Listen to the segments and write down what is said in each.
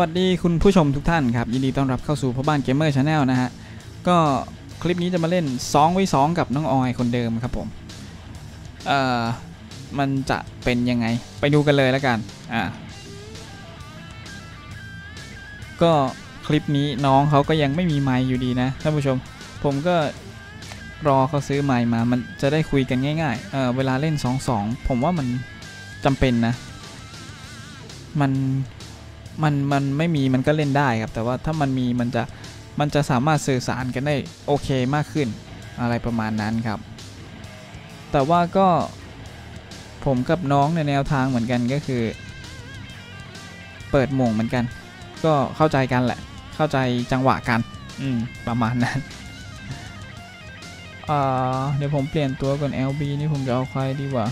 วัสดีคุณผู้ชมทุกท่านครับ ยินดีต้อนรับเข้าสู่พ่อบ้านเกมเมอร์ชาแนลนะฮะ ก็คลิปนี้จะมาเล่น2ไว้2กับน้องออยคนเดิมครับผม เอ่อ มันจะเป็นยังไง ไปดูกันเลยแล้วกัน อ่า ก็คลิปนี้น้องเขาก็ยังไม่มีไมค์อยู่ดีนะท่านผู้ชม ผมก็รอเขาซื้อไมค์มา มันจะได้คุยกันง่ายๆ เออเวลาเล่น 2-2 ผมว่ามันจำเป็นนะ มัน มันมันไม่มีมันก็เล่นได้ครับ แต่ว่าถ้ามันมีมันจะมันจะสามารถสื่อสารกันได้โอเคมากขึ้นอะไรประมาณนั้นครับ แต่ว่าก็ผมกับน้องในแนวทางเหมือนกันก็คือ เปิดหม่งเหมือนกัน ก็เข้าใจกันแหละ เข้าใจจังหวะกัน อืม ประมาณนั้นเดี๋ยวผมเปลี่ยนตัวก่อน LB นี่ผมจะเอาใครดีกว่า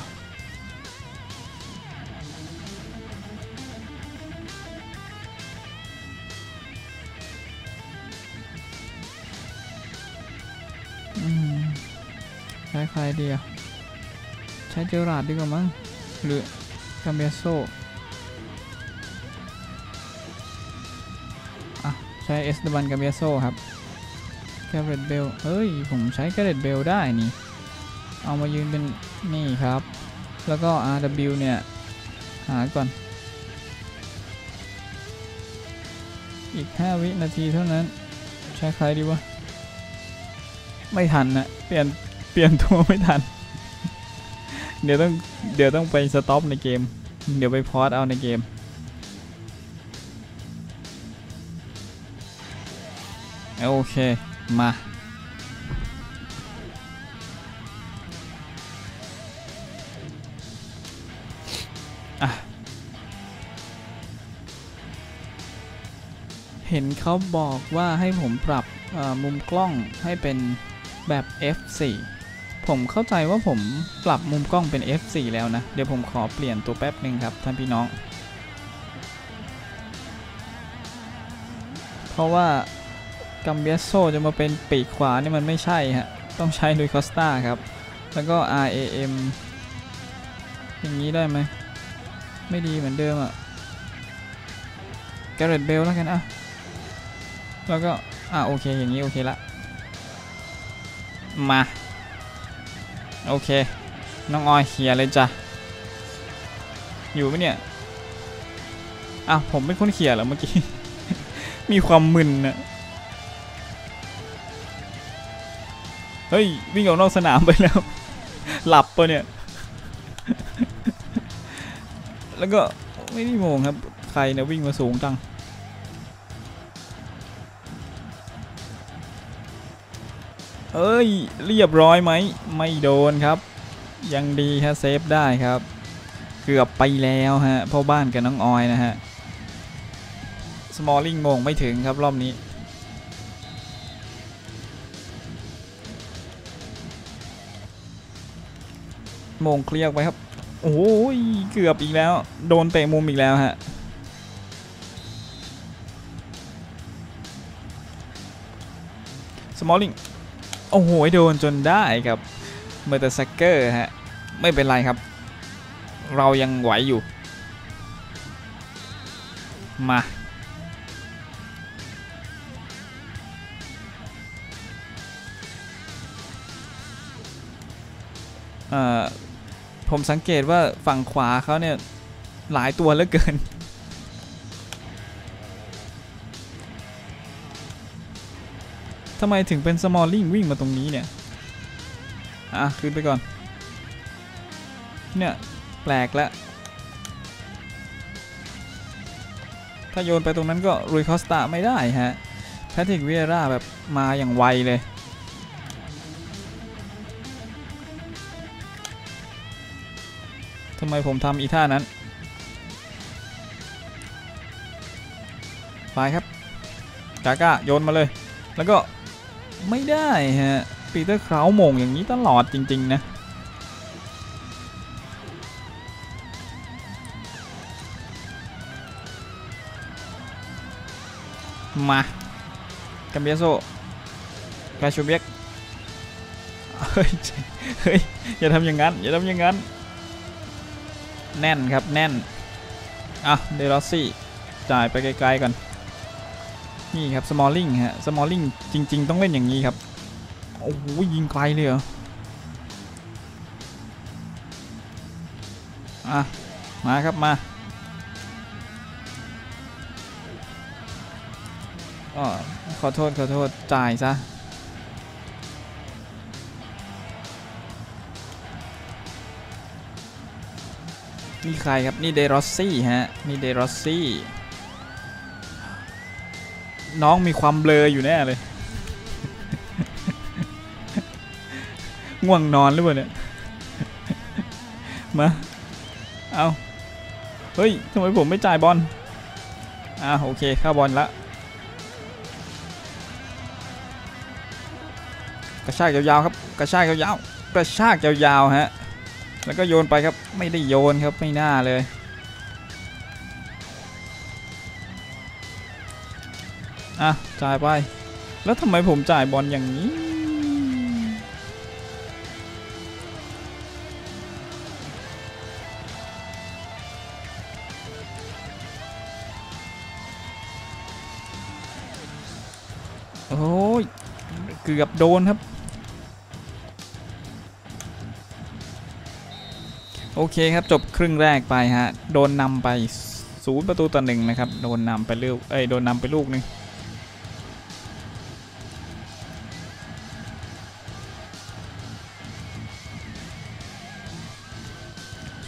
ใช้ใครดีอะใช้เจอราดดีกว่ามั้ง หรือกาเมโซอะ ใช้เอสเดบันกาเมโซครับแคเรตเบลเฮ้ย ผมใช้แคเรตเบลได้นี่ เอามายืนเป็นนี่ครับ แล้วก็ RW เนี่ย หาก่อน อีก 5 วินาทีเท่านั้น ใช้ใครดีวะ ไม่ทันนะเปลี่ยน เปลี่ยนตัวไม่ทัน เดี๋ยวต้องเดี๋ยวต้องไปสต็อปในเกม เดี๋ยวไปพอสเอาในเกม โอเค มาเห็นเขาบอกว่าให้ผมปรับมุมกล้องให้เป็นแบบ f4 ผมเข้าใจว่าผมปรับมุมกล้องเป็น f4 แล้วนะ เดี๋ยวผมขอเปลี่ยนตัวแป๊บหนึ่งครับท่านพี่น้อง เพราะว่ากัมเบียโซจะมาเป็นปีกขวานี่มันไม่ใช่ฮะ ต้องใช้ลุยคอสตาครับ แล้วก็ RAM อย่างนี้ได้ไหม ไม่ดีเหมือนเดิมอะแกเรตเบลแล้วกันอะแล้วก็ อ่าโอเค อย่างนี้โอเคละ มา โอเค น้องออยเคลียเลยจ้ะ อยู่ไหมเนี่ยอ้าวผมเป็นคนเคลียเหรอเมื่อกี้ มีความมึนนะเฮ้ย วิ่งออกนอกสนามไปแล้ว หลับปะเนี่ย แล้วก็ไม่ได้โมงครับ ใครนี่ยวิ่งมาสูงจัง เอ้ย เรียบร้อยไหม ไม่โดนครับ ยังดีฮะเซฟได้ครับ เกือบไปแล้วฮะพ่อบ้านกับน้องออยนะฮะ สมอลลิงมงไม่ถึงครับรอบนี้ มงเคลียร์ไปครับ โอ้ย เกือบอีกแล้ว โดนเตะมุมอีกแล้วฮะสมอลลิง โอ้โหโดนจนได้ครับเมอร์เตอร์ซักเกอร์ฮะไม่เป็นไรครับ เรายังไหวอยู่ มาเอ่อผมสังเกตว่าฝั่งขวาเขาเนี่ยหลายตัวเหลือเกิน ทำไมถึงเป็น small link วิ่งมาตรงนี้เนี่ย อะ ขึ้นไปก่อน เนี่ย แปลกล้วถ้าโยนไปตรงนั้นก็รุยคอสตาไม่ได้ฮะ แพทริกเวียร่าแบบมาอย่างไวเลย ทำไมผมทำอีท่านั้นไปครับ กาก้าโยนมาเลย แล้วก็ ไม่ได้ฮะปีเตอร์คราวโมงอย่างนี้ตลอดจริง ๆ นะ มากัมเบียโซกาชูเบียกเฮ้ยเฮ้ยอย่าทำอย่างนั้น อย่าทำอย่างนั้น แน่นครับแน่น อะ เดลอสซี่ จ่ายไปไกลๆก่อน นี่ครับ smalling ฮะ smalling จริง ๆ ต้องเล่นอย่างนี้ครับ โอ้โหยิงไกลเลยเหรอ อะ มาครับมาอ๋อขอโทษ ขอโทษ จ่ายซะนี่ใครครับ นี่เดรอสซี่ฮะ นี่เดรอสซี่ น้องมีความเบลออยู่แน่เลย ง่วงนอนหรือเปล่าเนี่ย มา เอาเฮ้ยทำไมผมไม่จ่ายบอล อ่าโอเคเข้าบอลละ กระชากยาวๆครับ กระชากยาวๆ กระชากยาวๆฮะ แล้วก็โยนไปครับ ไม่ได้โยนครับ ไม่น่าเลย อะจ่ายไป แล้วทำไมผมจ่ายบอลอย่างนี้ โอ้ย เกือบโดนครับโอเคครับ จบครึ่งแรกไปฮะ โดนนำไปศูนย์ประตูต่อหนึ่งนะครับ โดนนำไปลูกเอ้ยโดนนำไปลูกนึง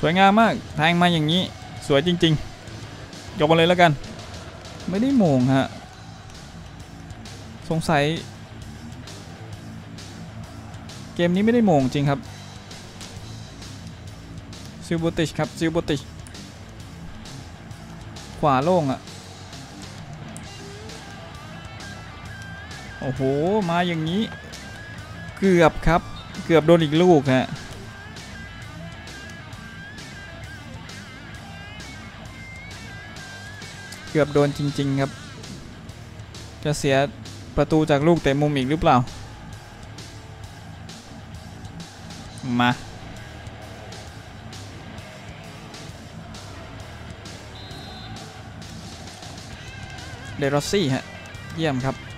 วยงามมากแทงมาอย่างนี้สวยจริงๆยกมาเลยแล้วกัน ไม่ได้โมงฮะ สงสัย เกมนี้ไม่ได้โมงจริงครับซิลโบติชครับซิลโบติชขวาโล่งอะโอ้โห มาอย่างนี้ เกือบครับ เกือบโดนอีกลูกฮะ กือบโดนจริง ๆ ครับ จะเสียประตูจากลูกเตะมุมอีกหรือเปล่า มาเดรอสซี่ฮะ เยี่ยมครับ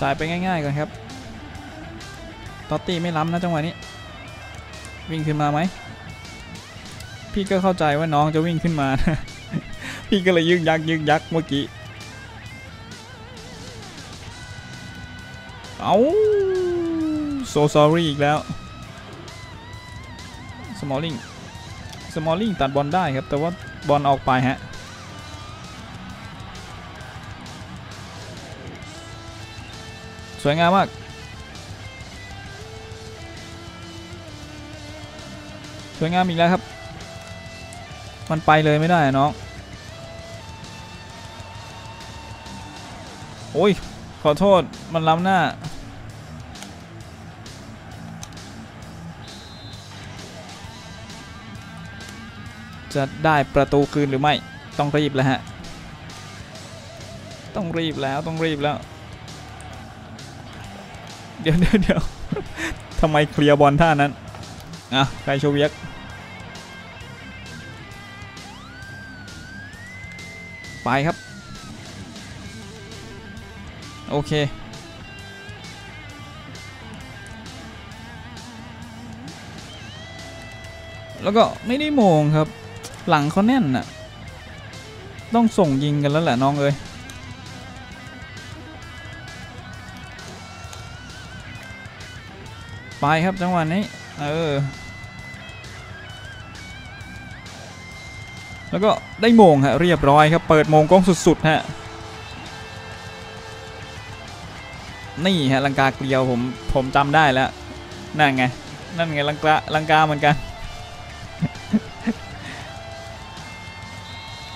จ่ายไปง่ายๆก่อนครับตอตตี้ไม่ล้ำนะจังหวะนี้ วิ่งขึ้นมาไหม พี่ก็เข้าใจว่าน้องจะวิ่งขึ้นมา พี่ก็เลยยึกยักยึกยักเมื่อกี้ เอา so sorry อีกแล้ว smalling smalling ตัดบอลได้ครับ แต่ว่าบอลออกไปฮะ สวยงามมาก สวยงามอีกแล้วครับ มันไปเลยไม่ได้น้อง โอ้ย ขอโทษมันล้ำหน้า จะได้ประตูคืนหรือไม่ ต้องรีบแล้วฮะ ต้องรีบแล้วต้องรีบแล้ว เดี๋ยวเดี๋ยวเดี๋ยวทำไมเคลียร์บอลท่านั้นอะใครโชเวียกไปครับ โอเคแล้วก็ไม่ได้โมงครับ หลังเขาแน่นน่ะต้องส่งยิงกันแล้วแหละน้องเอ้ย ไปครับจังหวะนี้ เออ แล้วก็ได้โมงฮะเรียบร้อยครับ เปิดโมงกล้องสุดๆฮะ นี่ฮะลังกาเกลียวผมผมจำได้แล้ว นั่นไง นั่นไงลังกาลังกาเหมือนกัน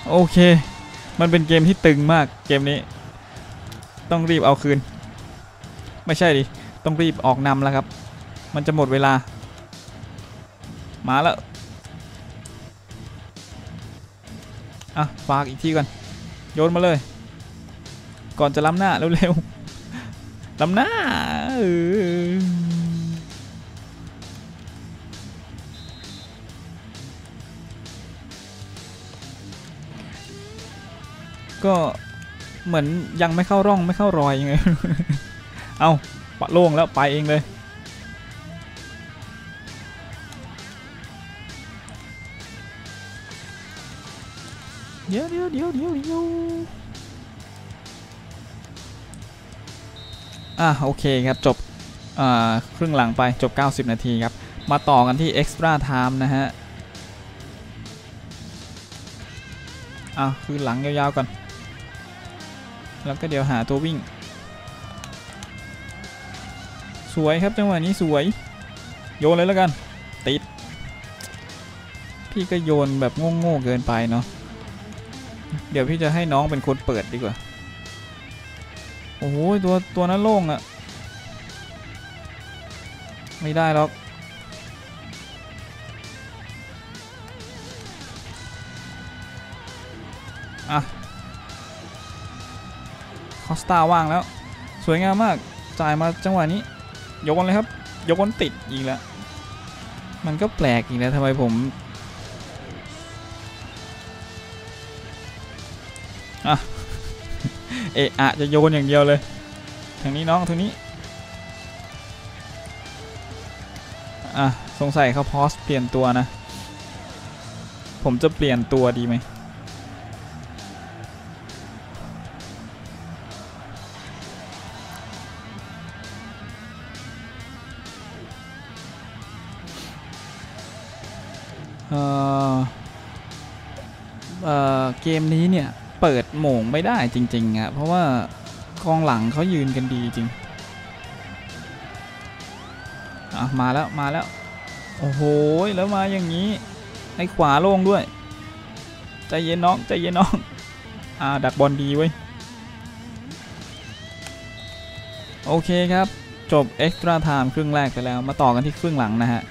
โอเค มันเป็นเกมที่ตึงมากเกมนี้ ต้องรีบเอาคืน ไม่ใช่ดิ ต้องรีบออกนำแล้วครับ มันจะหมดเวลา มาแล้ว อะ ฝากอีกทีก่อน โยนมาเลย ก่อนจะล้ำหน้าเร็วๆ ล้ำหน้าก็เหมือนยังไม่เข้าร่องไม่เข้ารอยยังไง เอาปะโล่งแล้วไปเองเลย เดี๋ยวเดี๋ยวเดี๋ยวเดี๋ยวเดี๋ยวอะโอเคครับจบอ่าครึ่งหลังไปจบ 90 นาทีครับ มาต่อกันที่ extra time นะฮะอะคือหลังยาวๆก่อน แล้วก็เดี๋ยวหาตัววิ่ง สวยครับจังหวะนี้สวย โยนเลยแล้วกัน ติด พี่ก็โยนแบบโง่ๆเกินไปเนาะ เดี๋ยวพี่จะให้น้องเป็นคนเปิดดีกว่า โอ้โหตัวตัวนั้นโล่งอะไม่ได้หรอกอะคอสตาว่างแล้ว สวยงามมาก จ่ายมาจังหวะนี้ ยกบอลเลยครับ ยกบอลติดอีกแล้ว มันก็แปลกอีกแล้วทำไมผม อะเอะอะจะโยนอย่างเดียวเลย ทางนี้น้องทางนี้ อะ สงสัยเขาพอสเปลี่ยนตัวนะ ผมจะเปลี่ยนตัวดีไหม เออเออเกมนี้เนี่ย เปิดโหม่งไม่ได้จริงๆอะเพราะว่ากองหลังเขายืนกันดีจริงอะมาแล้วมาแล้ว โอ้โหแล้วมาอย่างนี้ไอ้ขวาโล่งด้วยใจเย็นน้องใจเย็นน้องอ่าดักบอลดีเว้ยโอเคครับจบ extra time ครึ่งแรกไปแล้วมาต่อกันที่ครึ่งหลังนะฮะ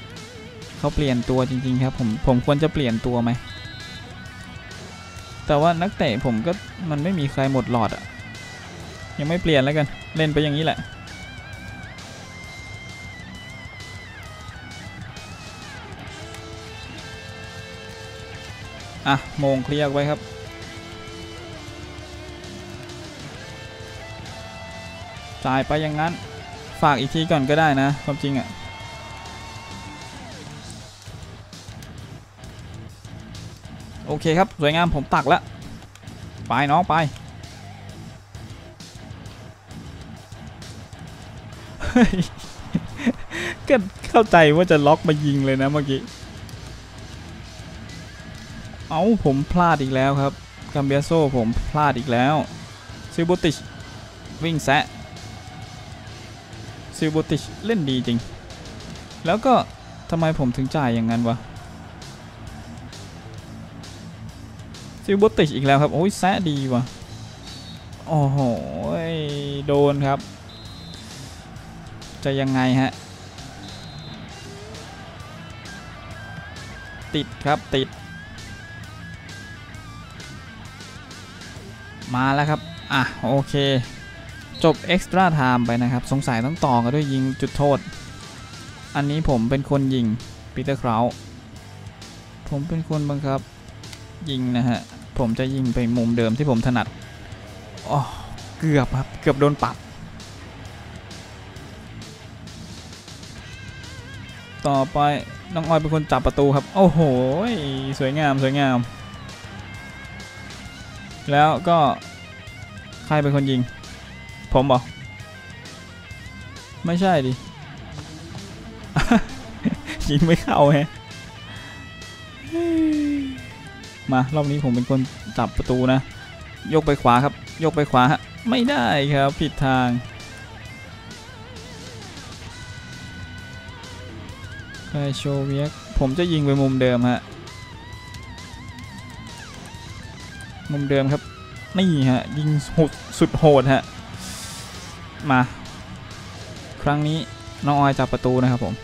เขาเปลี่ยนตัวจริงๆครับผมผมควรจะเปลี่ยนตัวไหม แต่ว่านักเตะผมก็มันไม่มีใครหมดหลอดอะยังไม่เปลี่ยนแล้วกัน เล่นไปอย่างนี้แหละ อะโมงเคลียร์ไว้ครับ จ่ายไปอย่างนั้น ฝากอีกทีก่อนก็ได้นะ ความจริงอะโอเคครับ สวยงามผมตักแล้ว ไปน้องไปเฮ้ยก็เข้าใจว่าจะล็อกมายิงเลยนะเมื่อกี้ เอาผมพลาดอีกแล้วครับกัมเบียโซผมพลาดอีกแล้วซิลบูติชวิ่งแซะซิลบูติชเล่นดีจริง แล้วก็ทำไมผมถึงจ่ายอย่างนั้นวะ ซิลบติชอีกแล้วครับ โอ้ยแซะดีว่ะ โอ้โห โดนครับ จะยังไงฮะ ติดครับติด มาแล้วครับ อะ โอเค จบ extra time ไปนะครับ สงสัยต้องต่อกันด้วยยิงจุดโทษ อันนี้ผมเป็นคนยิงปีเตอร์คราวผมเป็นคนบังคับ ยิงนะฮะ ผมจะยิงไปมุมเดิมที่ผมถนัดอ๋อเกือบครับ เกือบโดนปัด ต่อไปน้องออยเป็นคนจับประตูครับ โอ้โห สวยงามสวยงาม แล้วก็ใครเป็นคนยิง ผมบอกไม่ใช่ดิ ยิงไม่เข้าแฮะ มารอบนี้ผมเป็นคนจับประตูนะ ยกไปขวาครับ ยกไปขวาฮะไม่ได้ครับผิดทางใครโชว์เวียกผมจะยิงไปมุมเดิมฮะ มุมเดิมครับ นี่ฮะ ยิงโหดสุดโหดฮะ มา ครั้งนี้น้องออยจับประตูนะครับผม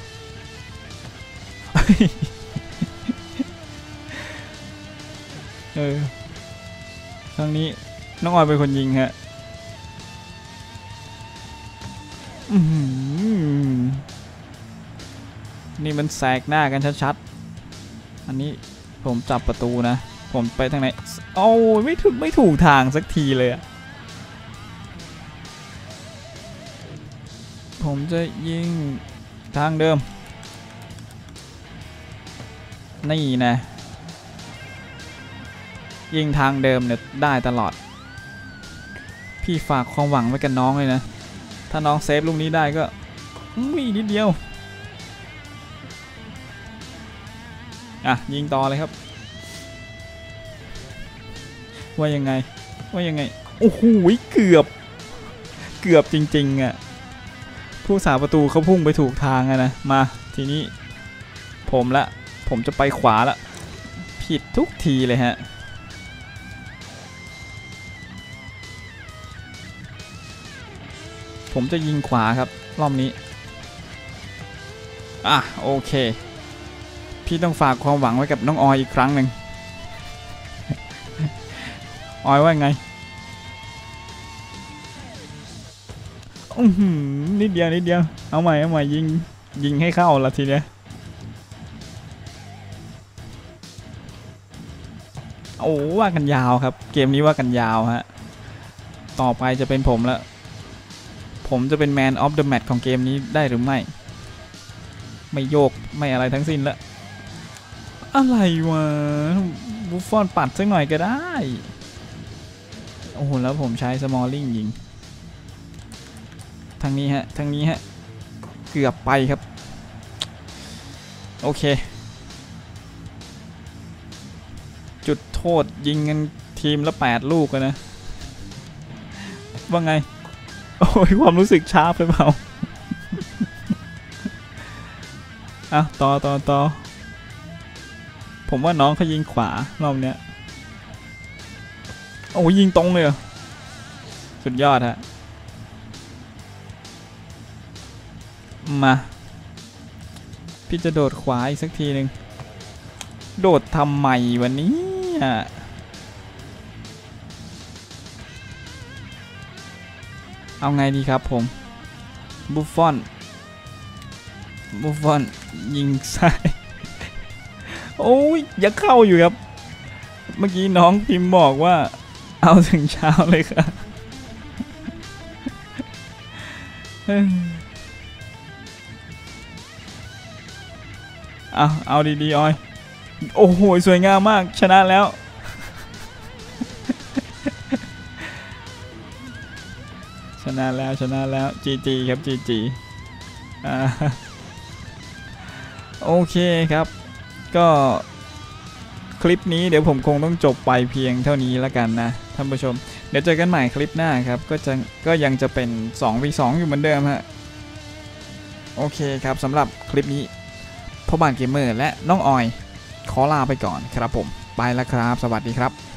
ออครั้งนี้น้องออยเป็นคนยิงฮะนี่มันแสกหน้ากันชัดๆ อันนี้ผมจับประตูนะ ผมไปทางไหน โอ้ไม่ถูกไม่ถูกทางสักทีเลยอะผมจะยิงทางเดิม นี่นะ ยิงทางเดิมเนี่ยได้ตลอด พี่ฝากความหวังไว้กับน้องเลยนะ ถ้าน้องเซฟลูกนี้ได้ก็อุ้ยนิดเดียว อะ ยิงต่อเลยครับ ว่ายังไง ว่ายังไง โอ้โหเกือบ เกือบจริงๆอะ ผู้สาประตูเขาพุ่งไปถูกทางอะนะ มาทีนี้ ผมละ ผมจะไปขวาละ ผิดทุกทีเลยฮะ ผมจะยิงขวาครับ รอบนี้ อะ โอเค พี่ต้องฝากความหวังไว้กับน้องออยอีกครั้งหนึ่งออยว่าไงอื้อหือนิดเดียวนิดเดียว เอาใหม่เอาใหม่ยิงยิงให้เข้าละทีเนี้ย โอ้ว่ากันยาวครับ เกมนี้ว่ากันยาวฮะ ต่อไปจะเป็นผมแล้ว ผมจะเป็น Man of the Match ของเกมนี้ได้หรือไม่ ไม่โยกไม่อะไรทั้งสิ้นละ อะไรวะบุฟฟอนปัดสักหน่อยก็ได้ โอ้โห แล้วผมใช้สมอลลิงยิง ทางนี้ฮะ ทางนี้ฮะ เกือบไปครับ โอเค จุดโทษยิงกันทีมละ 8 ลูกนะ ว่าไง โอ้ยความรู้สึกช้าไปเปล่าอะต่อต่อต่อผมว่าน้องเขายิงขวารอบเนี้ยโอ้ยยิงตรงเลยสุดยอดฮะ มา พี่จะโดดขวาอีกสักทีหนึ่ง โดดทำไมวันนี้อะ เอาไงดีครับผม บุฟฟอน บุฟฟอน ยิงซ้าย โอ้ยอยังเข้าอยู่ครับ เมื่อกี้น้องพิมพ์บอกว่า เอาถึงเช้าเลยค่ะเอาเอาดีๆออย โอ้โห สวยงามมาก ชนะแล้ว นะแล้วชนะแล้ว GG ครับ GG อโอเคครับ ก็คลิปนี้เดี๋ยวผมคงต้องจบไปเพียงเท่านี้แล้วกันนะท่านผู้ชม เดี๋ยวเจอกันใหม่คลิปหน้าครับ ก็จะก็ยังจะเป็น 2v2 อยู่เหมือนเดิมฮะโอเคครับสำหรับคลิปนี้พ่อบ้านเกมเมอร์และน้องออย ขอลาไปก่อนครับผม ไปแล้วครับ สวัสดีครับ